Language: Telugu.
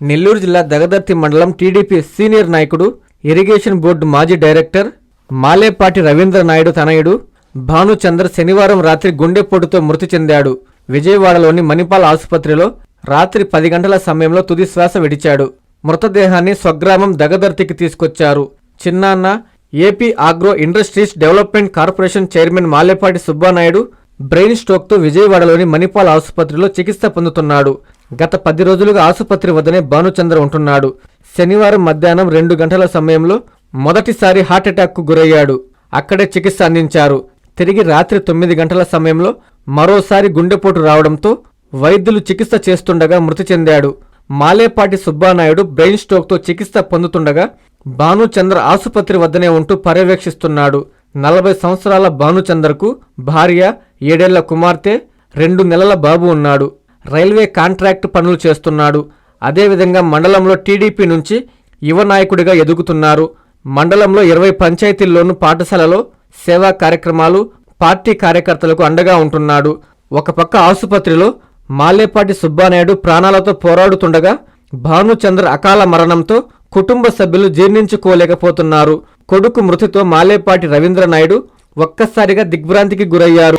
నెల్లూరు జిల్లా దగదర్తి మండలం టీడీపీ సీనియర్ నాయకుడు ఇరిగేషన్ బోర్డు మాజీ డైరెక్టర్ మాలేపాటి రవీంద్ర నాయుడు తనయుడు భానుచంద్ర శనివారం రాత్రి గుండెపోటుతో మృతి చెందాడు. విజయవాడలోని మణిపాల్ ఆసుపత్రిలో రాత్రి పది గంటల సమయంలో తుది శ్వాస విడిచాడు. మృతదేహాన్ని స్వగ్రామం దగదర్తికి తీసుకొచ్చారు. చిన్నాన్న AP agro industries development corporation chairman Malepati Subbanaidu brain స్ట్రోక్తో విజయవాడలోని మణిపాల్ ఆసుపత్రిలో చికిత్స పొందుతున్నాడు. గత పది రోజులుగా ఆసుపత్రి వద్దనే భానుచంద్ర ఉంటున్నాడు. శనివారం మధ్యాహ్నం రెండు గంటల సమయంలో మొదటిసారి హార్ట్అటాక్కు గురయ్యాడు. అక్కడే చికిత్స అందించారు. తిరిగి రాత్రి తొమ్మిది గంటల సమయంలో మరోసారి గుండెపోటు రావడంతో వైద్యులు చికిత్స చేస్తుండగా మృతి చెందాడు. మాలేపాటి సుబ్బానాయుడు బ్రెయిన్ స్ట్రోక్తో చికిత్స పొందుతుండగా భానుచంద్ర ఆసుపత్రి వద్దనే ఉంటూ పర్యవేక్షిస్తున్నాడు. నలభై సంవత్సరాల భానుచంద్రకు భార్య ఏడేళ్ళ కుమార్తె రెండు నెలల బాబు ఉన్నాడు. రైల్వే కాంట్రాక్ట్ పనులు చేస్తున్నాడు. అదేవిధంగా మండలంలో టీడీపీ నుంచి యువ నాయకుడిగా ఎదుగుతున్నారు. మండలంలో ఇరవై పంచాయతీల్లోనూ పాఠశాలలో సేవా కార్యక్రమాలు పార్టీ కార్యకర్తలకు అండగా ఉంటున్నాడు. ఒక పక్క ఆసుపత్రిలో మాలేపాటి సుబ్బానాయుడు ప్రాణాలతో పోరాడుతుండగా భానుచంద్ర అకాల మరణంతో కుటుంబ సభ్యులు జీర్ణించుకోలేకపోతున్నారు. కొడుకు మృతితో మాలేపాటి రవీంద్రనాయుడు ఒక్కసారిగా దిగ్భ్రాంతికి గురయ్యారు.